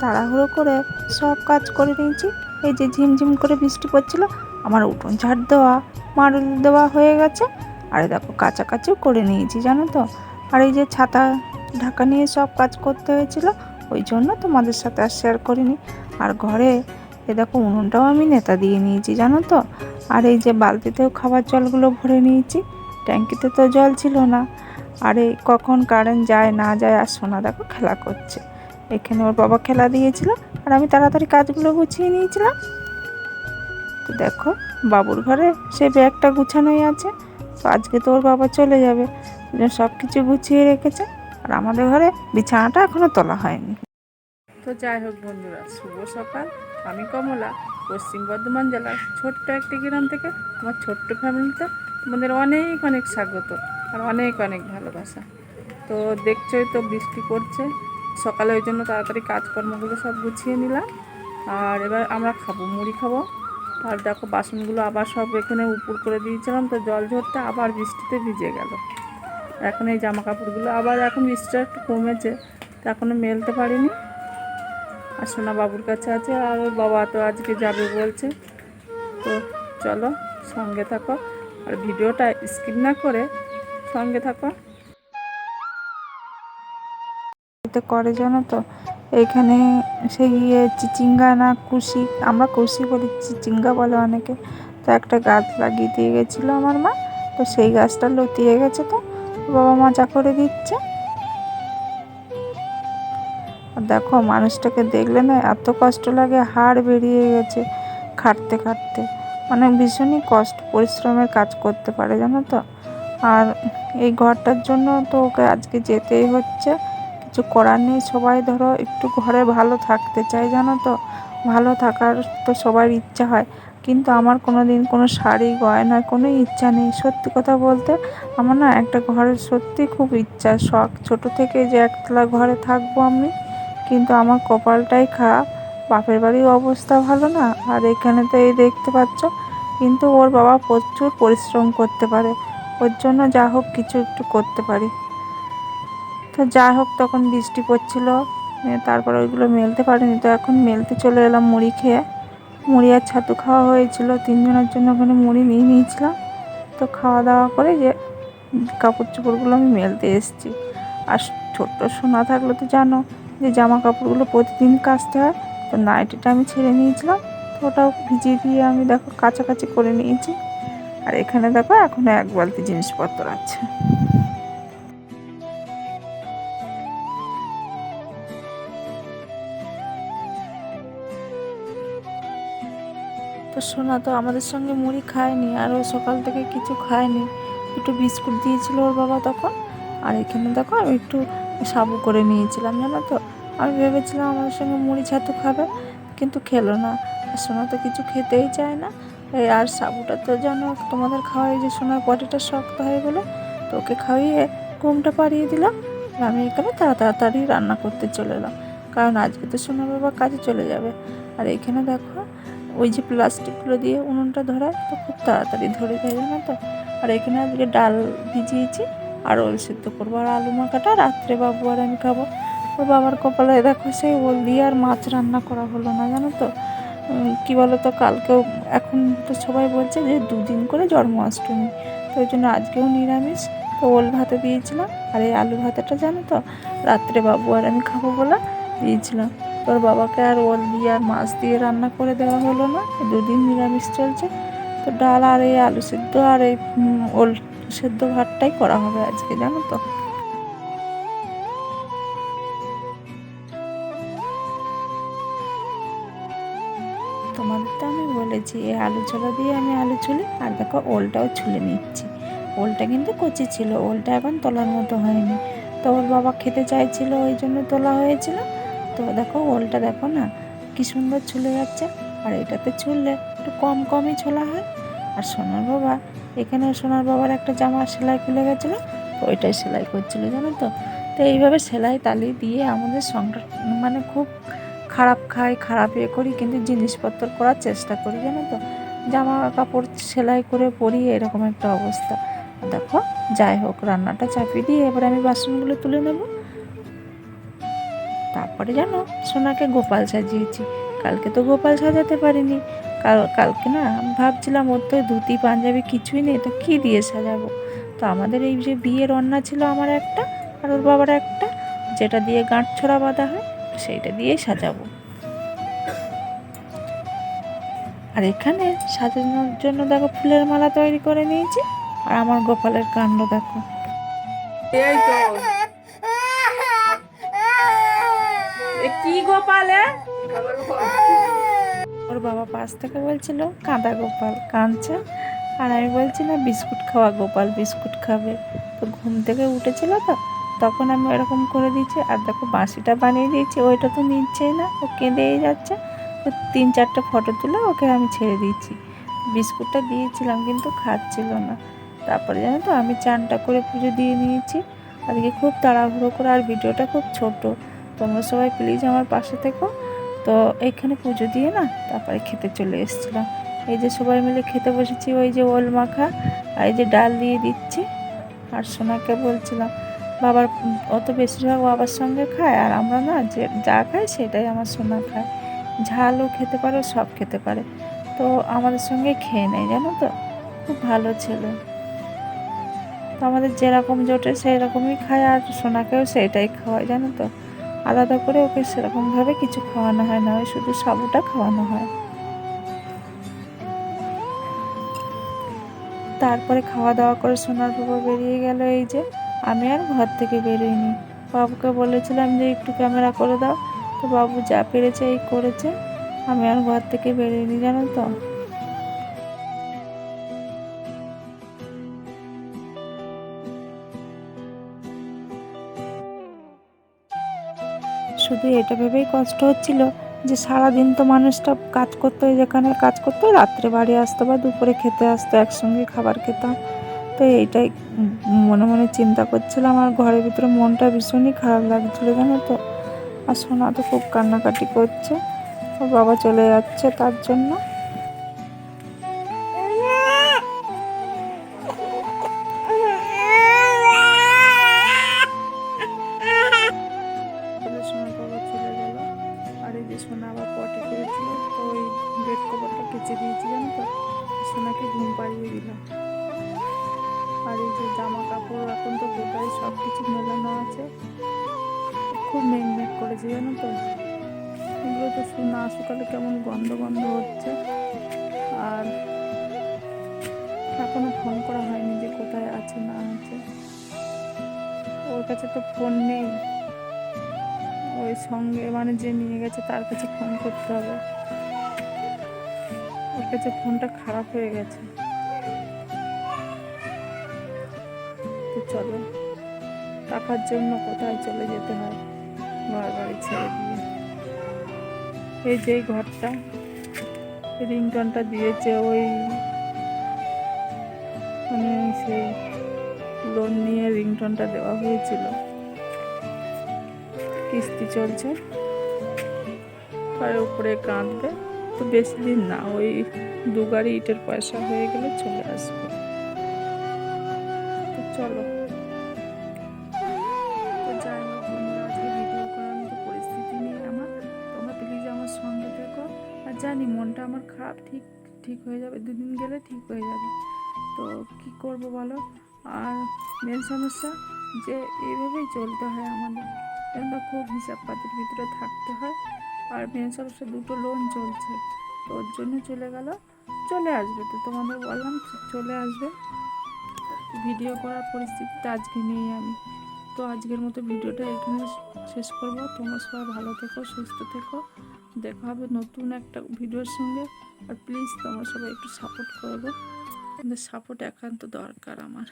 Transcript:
তাড়াহুড়ো করে সব কাজ করে নিয়েছি। এই যে ঝিমঝিম করে বৃষ্টি পড়ছিল, আমার উঠোন ঝাড় দেওয়া মারুল দেওয়া হয়ে গেছে। আর দেখো, কাছাকাছিও করে নিয়েছি, জানো তো। আর এই যে ছাতা, ঢাকা নিয়ে সব কাজ করতে হয়েছিল, ওই জন্য তোমাদের সাথে আর শেয়ার করিনি। আর ঘরে, এ দেখো, উনুনটাও আমি নেতা দিয়ে নিয়েছি, জানো তো। আর এই যে বালতিতেও খাবার জলগুলো ভরে নিয়েছি, ট্যাঙ্কিতে তো জল ছিল না। আর এই কখন কারেন্ট যায় না যায়, আর সোনা দেখো খেলা করছে। এখানে ওর বাবা খেলা দিয়েছিল আর আমি তাড়াতাড়ি কাজগুলো গুছিয়ে নিয়েছিলাম। তো দেখো, বাবুর ঘরে সে ব্যাগটা গুছানোই আছে। তো আজকে তো ওর বাবা চলে যাবে। সব কিছু গুছিয়ে রেখেছে আর আমাদের ঘরে বিছানাটা এখনও তোলা হয়নি। তো যাই হোক বন্ধুরা, শুভ সকাল। আমি কমলা, পশ্চিম বর্ধমান জেলার ছোট্ট একটি গ্রাম থেকে আমার ছোট্ট ফ্যামিলিতে তোমাদের অনেক অনেক স্বাগত আর অনেক অনেক ভালোবাসা। তো দেখছোই তো বৃষ্টি পড়ছে সকালে ওই জন্য তাড়াতাড়ি কাজকর্মগুলো সব গুছিয়ে নিলাম। আর এবার আমরা খাব, মুড়ি খাব। আর দেখো বাসনগুলো আবার সব এখানে উপর করে দিয়েছিলাম, তো জল ঝরতে আবার বৃষ্টিতে ভিজে গেল। এখন এই জামা কাপড়গুলো আবার এখন বৃষ্টিটা একটু কমেছে, তো এখনও মেলতে পারিনি। আর সোনা বাবুর কাছে আছে, আর ওর বাবা তো আজকে যাবে বলছে। তো চলো সঙ্গে থাকো। আর ভিডিওটা স্কিপ না করে সঙ্গে থাকো। করে জানো তো? এখানে সে গিয়ে চিচিঙ্গা না কুশি, আমরা কুশি বলি, চিচিঙ্গা বলে অনেকে। তো একটা গাছ লাগিয়ে দিয়ে গেছিল আমার মা, তো সেই গাছটা লতিয়ে গেছে তো। বাবা মাজা করে দিচ্ছে। দেখো, মানুষটাকে দেখলে না এত কষ্ট লাগে, হাড় বেরিয়ে গেছে খাটতে খাটতে। মানে ভীষণই কষ্ট, পরিশ্রমের কাজ করতে পারে, জানো তো? আর এই ঘরটার জন্য তো ওকে আজকে যেতেই হচ্ছে। কিছু করার নেই। সবাই ধরো একটু ঘরে ভালো থাকতে চায়, জানো তো? ভালো থাকার তো সবার ইচ্ছা হয়। কিন্তু আমার কোনো দিন কোনো শাড়ি গয়নার কোনো ইচ্ছা নেই। সত্যি কথা বলতে আমার না একটা ঘরের সত্যি খুব ইচ্ছা। শখ। ছোটো থেকে যে একতলা ঘরে থাকব আমি, কিন্তু আমার কপালটাই খারাপ। বাপের বাড়ির অবস্থা ভালো না? আর এখানে তো এই দেখতে পাচ্ছ, কিন্তু ওর বাবা প্রচুর পরিশ্রম করতে পারে। ওর জন্য যা হোক কিছু একটু করতে পারি। তো যাই হোক, তখন বৃষ্টি পড়ছিল। তারপরে ওইগুলো মেলতে পারিনি তো এখন মেলতে চলে এলাম মুড়ি খেয়ে। মুড়ি আর ছাতু খাওয়া হয়েছিল, তিনজনের জন্য ওখানে মুড়ি নিয়ে নিয়েছিলাম। তো খাওয়া দাওয়া করে যে কাপড় চোপড়গুলো আমি মেলতে এসেছি। আর ছোট্ট সোনা থাকলে তো জানো যে জামা কাপড়গুলো প্রতিদিন কাচতে হয়। তো নাইটিটা আমি ছেড়ে নিয়েছিলাম, তো ওটাও ভিজিয়ে দিয়ে আমি দেখো কাছাকাছি করে নিয়েছি। আর এখানে দেখো, এখনও এক বালতি জিনিসপত্র আছে। তো সোনা তো আমাদের সঙ্গে মুড়ি খায়নি আর ও সকাল থেকে কিছু খায়নি। একটু বিস্কুট দিয়েছিল ওর বাবা তখন, আর এখানে দেখো আমি একটু সাবু করে নিয়েছিলাম, জানো তো? আমি ভেবেছিলাম আমাদের সঙ্গে মুড়ি ছাতু খাবে, কিন্তু খেলো না। আর সোনা তো কিছু খেতেই চায় না আর সাবুটা তো জানো তোমাদের খাওয়াই যে সোনার পটিটা শক্ত হয়ে গেলো, তো ওকে খাইয়ে ঘুমটা পাড়িয়ে দিলাম আমি এখানে তাড়া তাড়াতাড়ি রান্না করতে চলে এলাম। কারণ আজকে তো সোনা বাবা কাজে চলে যাবে। আর এখানে দেখো ওই যে প্লাস্টিকগুলো দিয়ে উনুনটা ধরায়, তো খুব তাড়াতাড়ি ধরে যায় জানো তো। আর এখানে আজকে ডাল ভিজিয়েছি, আর ওল সিদ্ধ করব। আর আলু মাখাটা রাত্রে বাবু আর আমি খাব। ওর বাবার কপালে দেখো সেই ওল দিয়ে আর মাছ রান্না করা হলো না, জানো তো। কি বলো তো কালকেও এখন তো সবাই বলছে যে দুদিন করে জন্মাষ্টমী, তো ওই জন্য আজকেও নিরামিষ। তো ওল ভাতে দিয়েছিলাম, আর এই আলু ভাতাটা জানো তো, রাত্রে বাবু আর আমি খাব বলে দিয়েছিলাম। তোর বাবাকে আর ওল দিয়ে আর মাছ দিয়ে রান্না করে দেওয়া হলো না। দুদিন নিরামিষ চলছে। তো ডাল আর এই আলু সিদ্ধ আর এই ওল সেদ্ধ ভাতটাই করা হবে আজকে, জানো তো। তোমাদের তো আমি বলেছি, এই আলু ছোলা দিয়ে আমি আলু ছুলি, আর দেখো ওলটাও ছুলে নিচ্ছি। ওলটা কিন্তু কচি ছিল, ওলটা এখন তোলার মতো হয়নি। তো ওর বাবা খেতে চাইছিল, ওই জন্য তোলা হয়েছিল। তো দেখো ওলটা দেখো না, কি সুন্দর ছুলে যাচ্ছে। আর এটাতে ছুললে একটু কম কমই ছোলা হয়। আর সোনার বাবা এখানে সোনার বাবার একটা জামা সেলাই খুলে গেছিল ওইটাই সেলাই করছিল জানো তো। তো এইভাবে সেলাই তালি দিয়ে আমাদের সংসার মানে খুব খারাপ খাই, খারাপ ইয়ে করি, কিন্তু জিনিসপত্র করার চেষ্টা করি জানো তো। জামা কাপড় সেলাই করে পরি এরকম একটা অবস্থা। দেখো, যাই হোক, রান্নাটা চাপিয়ে দিয়ে এবার আমি বাসনগুলো তুলে নেব। তারপর জানো, সোনাকে গোপাল সাজিয়েছি। কালকে তো গোপাল সাজাতে পারিনি। কাল, কালকে না ভাবছিলাম, ওর তো ধুতি, পাঞ্জাবি কিছুই নেই, তো কী দিয়ে সাজাবো? তো আমাদের এই যে বিয়ের অন্না ছিল আমার একটা, আর ওর বাবার একটা, যেটা দিয়ে গাঁট ছড়া বাঁধা হয়, সেইটা দিয়েই সাজাবো। আর এখানে সাজানোর জন্য দেখো, ফুলের মালা তৈরি করে নিয়েছি, আর আমার গোপালের কাণ্ড দেখো। এই তো এ কি গোপালে? ওর বাবা পাশ থেকে বলছিল কাঁদা গোপাল কাঁদছে। আর আমি বলছি না বিস্কুট খাওয়া গোপাল বিস্কুট খাবে। তো ঘুম থেকে উঠেছিল তো তখন আমি এরকম করে দিয়েছি। আর দেখো বাঁশিটা বানিয়ে দিয়েছি ওইটা তো নিচ্ছেই না ও কেঁদেই যাচ্ছে। তো তিন চারটে ফটো তুলে ওকে আমি ছেড়ে দিয়েছি। বিস্কুটটা দিয়েছিলাম কিন্তু খাচ্ছিল না। তারপরে জানো তো আমি চানটা করে পুজো দিয়ে নিয়েছি। আজকে খুব তাড়াহুড়ো করে আর ভিডিওটা খুব ছোট। তোমরা সবাই প্লিজ আমার পাশে থেকো। তো এখানে পুজো দিয়ে না তারপরে খেতে চলে এসেছিলাম। এই যে সবাই মিলে খেতে বসেছি, ওই যে ওল মাখা আর এই যে ডাল দিয়ে দিচ্ছি। আর সোনাকে বলছিলাম, বাবার অত বেশিরভাগ বাবার সঙ্গে খায় আর আমরা না যে যা খাই সেটাই আমার সোনা খায়। ঝালও খেতে পারে, সব খেতে পারে। তো আমাদের সঙ্গে খেয়ে নেয়, জানো তো? খুব ভালো ছেলে। তো আমাদের যেরকম জোটে সেই রকমই খায় আর সোনাকেও সেটাই খাওয়ায়, জানো তো? আলাদা করে ওকে সেরকমভাবে কিছু খাওয়ানো হয় না, ওই শুধু সাবুটা খাওয়ানো হয়। তারপরে খাওয়া দাওয়া করে সোনার বাবা বেরিয়ে গেল এই যে, আমি আর ঘর থেকে বেরোইনি। বাবুকে বলেছিলাম যে একটু ক্যামেরা করে দাও, তো বাবু যা পেরেছে এই করেছে, আমি আর ঘর থেকে বেরোইনি, জানো তো। এটা ভেবেই কষ্ট হচ্ছিল যে সারাদিন তো মানুষটা কাজ করতো যেখানে কাজ করতো, রাত্রে বাড়ি আসতো বা দুপুরে খেতে আসতো, একসঙ্গে খাবার খেতাম। তো এইটাই মনে মনে চিন্তা করছিলাম আর ঘরের ভিতরে মনটা ভীষণই খারাপ লাগছিল কেন তো। আর সোনা তো খুব কান্নাকাটি করছে। ওর বাবা চলে যাচ্ছে তার জন্য। এই যে জামা কাপড় এখন তো গোটাই সব কিছু মেলানো আছে। খুব মেঘ মেঘ করেছে, জানো তো? এগুলো তো না শুকালে কেমন গন্ধ গন্ধ হচ্ছে। আর এখনও ফোন করা হয়নি যে কোথায় আছে, না আছে। ওর কাছে তো ফোন নেই। ওই সঙ্গে মানে যে নিয়ে গেছে তার কাছে ফোন করতে হবে। ওর কাছে ফোনটা খারাপ হয়ে গেছে। চলো। টাকার জন্য কোথায় চলে যেতে হয়? ঘর বাড়ি ছেড়ে দিয়ে। এই যে ঘরটা রিংটনটা দিয়েছে ওই মানে সেই লোন নিয়ে রিংটনটা দেওয়া হয়েছিল। কিস্তি চলছে। তার উপরে কাঁদবে। তো বেশি দিন না, ওই দু গাড়ি ইটের পয়সা হয়ে গেলে চলে আসবে। চলো। খারাপ ঠিক ঠিক হয়ে যাবে। দুদিন গেলে ঠিক হয়ে যাবে। তো কি করব বলো? আর মেন সমস্যা যে এইভাবেই চলতে হয় আমাদের। এটা খুব হিসাব পাতির ভিতরে থাকতে হয়? আর মেন সমস্যা দুটো লোন চলছে। তো ওর জন্য চলে গেল, চলে আসবে। তো তোমাদের বললাম চলে আসবে। ভিডিও করার পরিস্থিতিতে আজকে নেই আমি। তো আজকের মতো ভিডিওটা এখানে শেষ করব। তোমরা সবাই ভালো থেকো, সুস্থ থেকো। দেখা হবে নতুন একটা ভিডিওর সঙ্গে। আর প্লিজ তোমরা সবাই একটু সাপোর্ট করবে সাপোর্ট একান্ত দরকার আমার।